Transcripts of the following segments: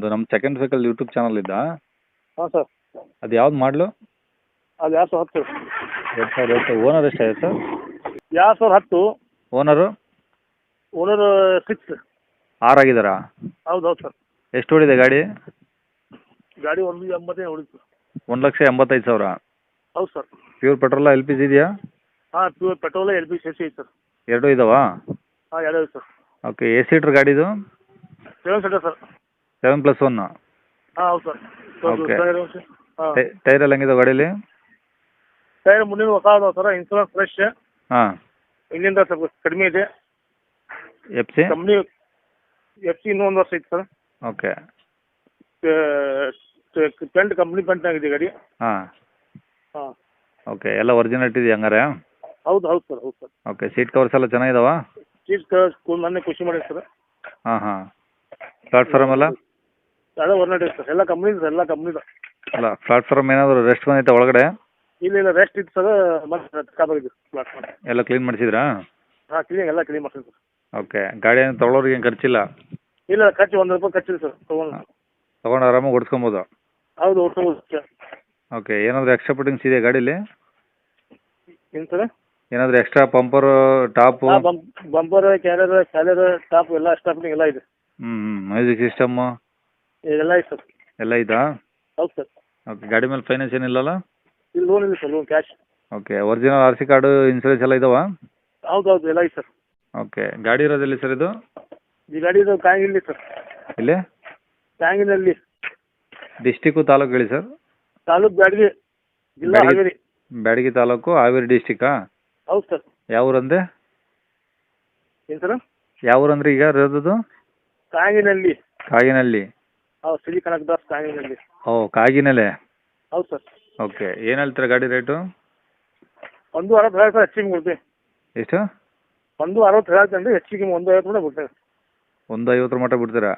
ಒಂದು ನಮ್ಮ second cycle YouTube channel ಇದ್ದ? ಹಾಂ ಸರ್ ಅದು ಯಾವ್ದು ಮಾಡಲು? ಅದು ಯಾರು ಸರ್ ಹತ್ತು? ಎರಡು ಸಾವಿರದ ಎಷ್ಟು ಓನರ್ ಎಷ್ಟಾಗಿದೆ ಸರ್ ಯಾರು ಸಾವಿರ ಹತ್ತು? ಓನರು ಓನರ್ ಸಿಕ್ಸ್ ಆರು ಆಗಿದ್ದಾರಾ? ಹೌದು ಹೌದು ಸರ್ ಎಷ್ಟು ಓಡಿದೆ ಗಾಡಿ? ಗಾಡಿ ಒಂದು ಎಂಬತ್ತೈದು ಹೊಡಿತು ಒಂದು ಲಕ್ಷ ಎಂಬತ್ತೈದು ಸಾವಿರ. ಹೌದು sir pure petrol L P G ಇದೆಯಾ? ಹಾಂ pure petrol L P G C ಐತೆ ಸರ್ ಎರಡೂ ಇದಾವಾ? ಹಾಂ ಎರಡು ಸರ್ ಓಕೆ ಎ ಸೀಟ್ರ್ ಗಾಡಿದು? Seven seater sir seven plus one ಹಾಂ ಹೌದು ಸರ್ Okay. ಹಾಂ ಟೈರ್ ಎಲ್ಲ ಹೆಂಗಿದೆ ಗಾಡಿಲಿ ಟೈರ್ ಮುಂದಿನ ಹೊಸ ಅದಾವ ಸರ್ ಇನ್ಸೂರೆನ್ಸ್ ಫ್ರೆಶ್ ಹಾಂ ಇಲ್ಲಿಂದ ಸ್ವಲ್ಪ ಕಡಿಮೆ ಇದೆ F C company F C ಇನ್ನೂ ಒಂದು ವರ್ಷ ಐತೆ sir okay paint company paint ಆಗಿದೆ ಗಾಡಿ ಹಾಂ ಹಾಂ ಓಕೆ ಎಲ್ಲ ಒರಿಜಿನಲ್ ಇದೆಯಾ ಹಂಗಾರೆ ಹೌದು ಹೌದು ಸರ್ ಹೌದು ಸರ್ ಓಕೆ ಸೀಟ್ ಕವರ್ಸ್ ಎಲ್ಲ ಚೆನ್ನಾಗಿದಾವಾ ಸೀಟ್ ಕವರ್ಸ್ ಮೊನ್ನೆ ಖುಷಿ ಮಾಡಿ ಸರ್ ಹಾಂ ಹಾಂ ಪ್ಲಾಟ್ಫಾರ್ಮ್ ಎಲ್ಲ ಅದೇ ಹೊರನಾಡಿ ಸರ್ ಎಲ್ಲ ಕಂಪ್ನಿ ಸರ್ ಎಲ್ಲ ಕಂಪ್ನಿದ ಅಲ್ಲ ಪ್ಲಾಟ್ಫಾರ್ಮ್ ಏನಾದರೂ ರೆಸ್ಟ್ ಬಂದೈತೆ ಒಳಗಡೆ? ಇಲ್ಲ ಇಲ್ಲ ರೆಸ್ಟ್ ಇತ್ತು ಸರ್. ಮತ್ತೆ ಪ್ಲಾಟ್ಫಾರ್ಮ್ ಎಲ್ಲ ಕ್ಲೀನ್ ಮಾಡಿಸಿದ್ರಾ? ಹಾಂ ಕ್ಲೀನ್ ಎಲ್ಲ ಕ್ಲೀನ್ ಮಾಡ್ತೀನಿ ಸರ್ ಓಕೆ ಗಾಡಿ ಏನು ತೊಗೊಳೋರಿಗೆ ಏನು ಖರ್ಚಿಲ್ಲ? ಇಲ್ಲ ಖರ್ಚು ಒಂದು ರೂಪಾಯಿ ಖರ್ಚಿಲ್ಲ ಸರ್ ತೊಗೊಂಡು ತೊಗೊಂಡು ಆರಾಮಾಗಿ ಓಡಿಸ್ಕೊಬೋದು? ಹೌದು ಓಡಿಸ್ಬೋದು ಓಕೆ ಏನಾದರೂ ಎಕ್ಸ್ಟ್ರಾ ಪುಟಿಂಗ್ಸ್ ಇದೆಯಾ ಗಾಡೀಲಿ? ಏನು ಸರ್ ಏನಾದರೂ extra bumper top bumper carrier carrier top ಎಲ್ಲ ಸ್ಟಾಫಿಂಗ್ ಎಲ್ಲ ಇದೆ. ಹ್ಞೂ ಮ್ಯೂಸಿಕ್ ಸಿಸ್ಟಮ್ಮು ಇದೆಲ್ಲ ಇದೆ ಸರ್. ಎಲ್ಲ ಇದಾ ಹೌದು ಸರ್. ಓಕೆ ಗಾಡಿ ಮೇಲೆ ಫೈನಾನ್ಸ್ ಏನಿಲ್ಲಲ್ಲ ಇಲ್ಲಿ ಲೋನ್ ಇಲ್ಲ sir loan cash okay original R C card insurance ಎಲ್ಲ ಇದಾವಾ? ಹೌದು ಹೌದು ಎಲ್ಲ ಇದೆ ಸರ್. ಓಕೆ ಗಾಡಿ ಇರೋದೆಲ್ಲಿ ಸರ್ ಇದು? ಈ ಗಾಡಿದು ಕಾಂಗಿಲ್ಲಿ ಸರ್. ಇಲ್ಲಿ ಕಾಂಗಿನಲ್ಲಿ. ಡಿಸ್ಟಿಕ್ಕು ತಾಲೂಕು ಹೇಳಿ ಸರ್. ತಾಲೂಕು ಬ್ಯಾಡಗಿ ಜಿಲ್ಲಾ ಬ್ಯಾಡಗಿ. ಹಾವೇರಿ. ಬ್ಯಾಡಗಿ ತಾಲೂಕು ಹಾವೇರಿ ಡಿಸ್ಟಿಕ್ಕಾ? ಹೌದು ಸರ್. ಯಾವ ಊರಂದೆ? ಏನು ಸರ್? ಯಾವ ಊರಂದ್ರೆ ಈಗ ಇರೋದು ಕಾಂಗಿನಲ್ಲಿ. ಕಾಗಿನಹಳ್ಳಿ ಹೌದು ಶ್ರೀ ಕನಕದಾಸ್ ಕಾಂಗಿನಲ್ಲಿ ಓ ಕಾಗಿನಲ್ಲೇ ಹೌದು ಸರ್. ಓಕೆ ಏನು ಹೇಳ್ತೀರಾ ಗಾಡಿ ರೇಟು? ಒಂದು ಅರವತ್ತು ಹೇಳಿ ಸರ್ ಹೆಚ್ಚಿಗೆ ಕೊಡ್ತೀವಿ ಎಷ್ಟು? ಒಂದು ಅರವತ್ತು ಹೇಳ್ತೇನೆ ಹೆಚ್ಚಿಗೆ ಒಂದು ಐವತ್ತು ಮಟ್ಟ ಬಿಡ್ತೇವೆ ಒಂದು ಐವತ್ತರ ಮಟ್ಟ ಬಿಡ್ತೀರಾ?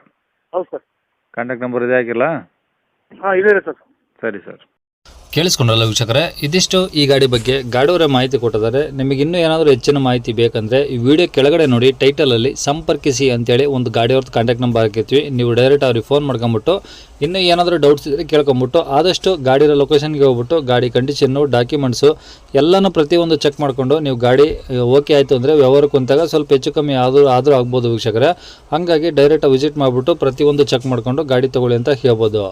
ಹೌದು ಸರ್. ಕಾಂಟ್ಯಾಕ್ಟ್ ನಂಬರ್ ಇದೆ ಹಾಕಿಲ್ಲ? ಹಾಂ ಇದೆ ಸರ್. ಸರಿ ಸರ್. ಕೇಳಿಸ್ಕೊಂಡ್ರಲ್ಲ ವೀಕ್ಷಕರೇ? ಇದಿಷ್ಟು ಈ ಗಾಡಿ ಬಗ್ಗೆ ಗಾಡಿಯವರೇ ಮಾಹಿತಿ ಕೊಟ್ಟಿದ್ದಾರೆ. ನಿಮಗೆ ಇನ್ನೂ ಏನಾದರೂ ಹೆಚ್ಚಿನ ಮಾಹಿತಿ ಬೇಕಂದರೆ ಈ ವಿಡಿಯೋ ಕೆಳಗಡೆ ನೋಡಿ ಟೈಟಲಲ್ಲಿ ಸಂಪರ್ಕಿಸಿ ಅಂತೇಳಿ ಒಂದು ಗಾಡಿಯವ್ರದ್ದು ಕಾಂಟ್ಯಾಕ್ಟ್ ನಂಬರ್ ಹಾಕಿರ್ತೀವಿ. ನೀವು ಡೈರೆಕ್ಟ್ ಅವ್ರಿಗೆ ಫೋನ್ ಮಾಡ್ಕೊಂಬಿಟ್ಟು, ಇನ್ನೂ ಏನಾದರೂ ಡೌಟ್ಸ್ ಇದ್ದರೆ ಕೇಳ್ಕೊಂಬಿಟ್ಟು, ಆದಷ್ಟು ಗಾಡಿಯ ಲೊಕೇಶನ್ಗೆ ಹೋಗ್ಬಿಟ್ಟು, ಗಾಡಿ ಕಂಡೀಷನ್ನು ಡಾಕ್ಯುಮೆಂಟ್ಸು ಎಲ್ಲನೂ ಪ್ರತಿಯೊಂದು ಚೆಕ್ ಮಾಡಿಕೊಂಡು ನೀವು ಗಾಡಿ ಓಕೆ ಆಯಿತು ಅಂದರೆ ವ್ಯವಹಾರಕ್ಕೆ ಕುಂತಾಗ ಸ್ವಲ್ಪ ಹೆಚ್ಚು ಕಮ್ಮಿ ಆದರೂ ಆದರೂ ಆಗ್ಬೋದು ವೀಕ್ಷಕರೇ. ಹಾಗಾಗಿ ಡೈರೆಕ್ಟ್ ವಿಸಿಟ್ ಮಾಡಿಬಿಟ್ಟು ಪ್ರತಿಯೊಂದು ಚೆಕ್ ಮಾಡಿಕೊಂಡು ಗಾಡಿ ತೊಗೊಳ್ಳಿ ಅಂತ ಹೇಳ್ಬೋದು.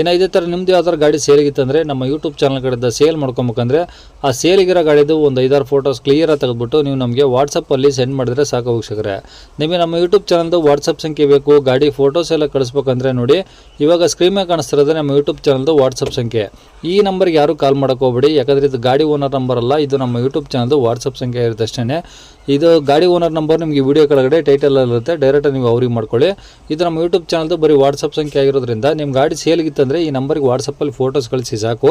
ಇನ್ನು ಇದೇ ಥರ ನಿಮ್ಮದು ಯಾವ್ದಾದ್ರು ಗಾಡಿ ಸೇರಿಗಿತ್ತಂದರೆ ನಮ್ಮ ಯೂಟ್ಯೂಬ್ ಚಾನಲ್ ಕಡೆಯಿಂದ ಸೇಲ್ ಮಾಡ್ಕೊಬೇಕಂದ್ರೆ ಆ ಸೇಲಿಗಿರೋ ಗಾಡಿದು ಒಂದು ಐದಾರು ಫೋಟೋಸ್ ಕ್ಲಿಯರಾಗಿ ತೆಗೆದುಬಿಟ್ಟು ನೀವು ನಮಗೆ ವಾಟ್ಸಪ್ಪಲ್ಲಿ ಸೆಂಡ್ ಮಾಡಿದ್ರೆ ಸಾಕು ವೀಕ್ಷಕರೇ. ನಿಮಗೆ ನಮ್ಮ ಯೂಟ್ಯೂಬ್ ಚಾನಲ್ದು ವಾಟ್ಸಪ್ ಸಂಖ್ಯೆ ಬೇಕು, ಗಾಡಿ ಫೋಟೋಸ್ ಎಲ್ಲ ಕಳಿಸ್ಬೇಕಂದ್ರೆ ನೋಡಿ, ಇವಾಗ ಸ್ಕ್ರೀನ್ ಮೇಲೆ ಕಾಣಿಸ್ತಿರೋದೇ ನಮ್ಮ ಯೂಟ್ಯೂಬ್ ಚಾನಲ್ದು ವಾಟ್ಸಪ್ ಸಂಖ್ಯೆ. ಈ ನಂಬರ್ಗೆ ಯಾರು ಕಾಲ್ ಹೋಗ್ಬೇಡಿ ಯಾಕಂದರೆ ಇದು ಗಾಡಿ ಓನರ್ ನಂಬರ್ ಅಲ್ಲ, ಇದು ನಮ್ಮ ಯೂಟ್ಯೂಬ್ ಚಾನಲ್ದು ವಾಟ್ಸಪ್ ಸಂಖ್ಯೆ ಇರುತ್ತೆ ಅಷ್ಟೇ ಇದು ಗಾಡಿ ಓನರ್ ನಂಬರ್ ನಿಮಗೆ ವಿಡಿಯೋ ಕೆಳಗಡೆ ಟೈಟಲಲ್ಲಿರುತ್ತೆ ಡೈರೆಕ್ಟಾಗಿ ಡೈರೆಕ್ಟ್ ನೀವು ಅವ್ರಿಗೆ ಮಾಡ್ಕೊಳ್ಳಿ. ಇದು ನಮ್ಮ ಯೂಟ್ಯೂಬ್ ಚಾನಲ್ದು ಬರೀ ವಾಟ್ಸಪ್ ಸಂಖ್ಯೆ ಆಗಿರೋದ್ರಿಂದ ನಿಮ್ಮ ಗಾಡಿ ಸೇಲ್ಗಿತ್ತಂದರೆ ಈ ನಂಬರ್ಗೆ ವಾಟ್ಸಪ್ಪಲ್ಲಿ ಫೋಟೋಸ್ ಕಳಿಸಿ ಸಾಕು.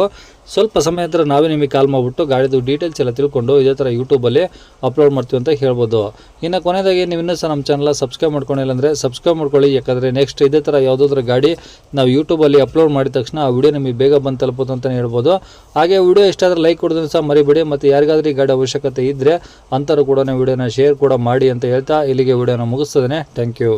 ಸ್ವಲ್ಪ ಸಮಯ ನಂತರ ನಾವೇ ನಿಮಗೆ ಕಾಲ್ ಮಾಡಿಬಿಟ್ಟು ಗಾಡಿದು ಡೀಟೇಲ್ಸ್ ಎಲ್ಲ ತಿಳ್ಕೊಂಡು ಇದೇ ಥರ ಯೂಟ್ಯೂಬಲ್ಲಿ ಅಪ್ಲೋಡ್ ಮಾಡ್ತೀವಿ ಅಂತ ಹೇಳ್ಬೋದು. ಇನ್ನು ಕೊನೆಯದಾಗಿ ನೀವು ಇನ್ನೂ ಸಹ ನಮ್ಮ ಚಾನಲ್ ಸಬ್ಸ್ಕ್ರೈಬ್ ಮಾಡ್ಕೊಂಡಿಲ್ಲ ಅಂದರೆ ಸಬ್ಸ್ಕ್ರೈಬ್ ಮಾಡ್ಕೊಳ್ಳಿ, ಯಾಕಂದರೆ ನೆಕ್ಸ್ಟ್ ಇದೇ ಥರ ಯಾವುದಾದ್ರೂ ಗಾಡಿ ನಾವು ಯೂಟ್ಯೂಬಲ್ಲಿ ಅಪ್ಲೋಡ್ ಮಾಡಿದ ತಕ್ಷಣ ಆ ವಿಡಿಯೋ ನಿಮಗೆ ಬೇಗ ಬಂದು ತಲುಪೋದು ಅಂತಲೇ ಹೇಳ್ಬೋದು. ಹಾಗೆ ವಿಡಿಯೋ ಇಷ್ಟ ಆದರೆ ಲೈಕ್ ಕೊಡೋದನ್ನು ಸಹ ಮರಿಬೇಡಿ, ಮತ್ತು ಯಾರಿಗಾದ್ರೂ ಗಾಡಿ ಅವಶ್ಯಕತೆ ಇದ್ದರೆ ಅಂಥವ್ರು ಕೂಡ ವಿಡಿಯೋನ ಶೇರ್ ಕೂಡ ಮಾಡಿ ಅಂತ ಹೇಳ್ತಾ ಇಲ್ಲಿಗೆ ವಿಡಿಯೋನ ಮುಗಿಸ್ತದೆ ಥ್ಯಾಂಕ್ ಯು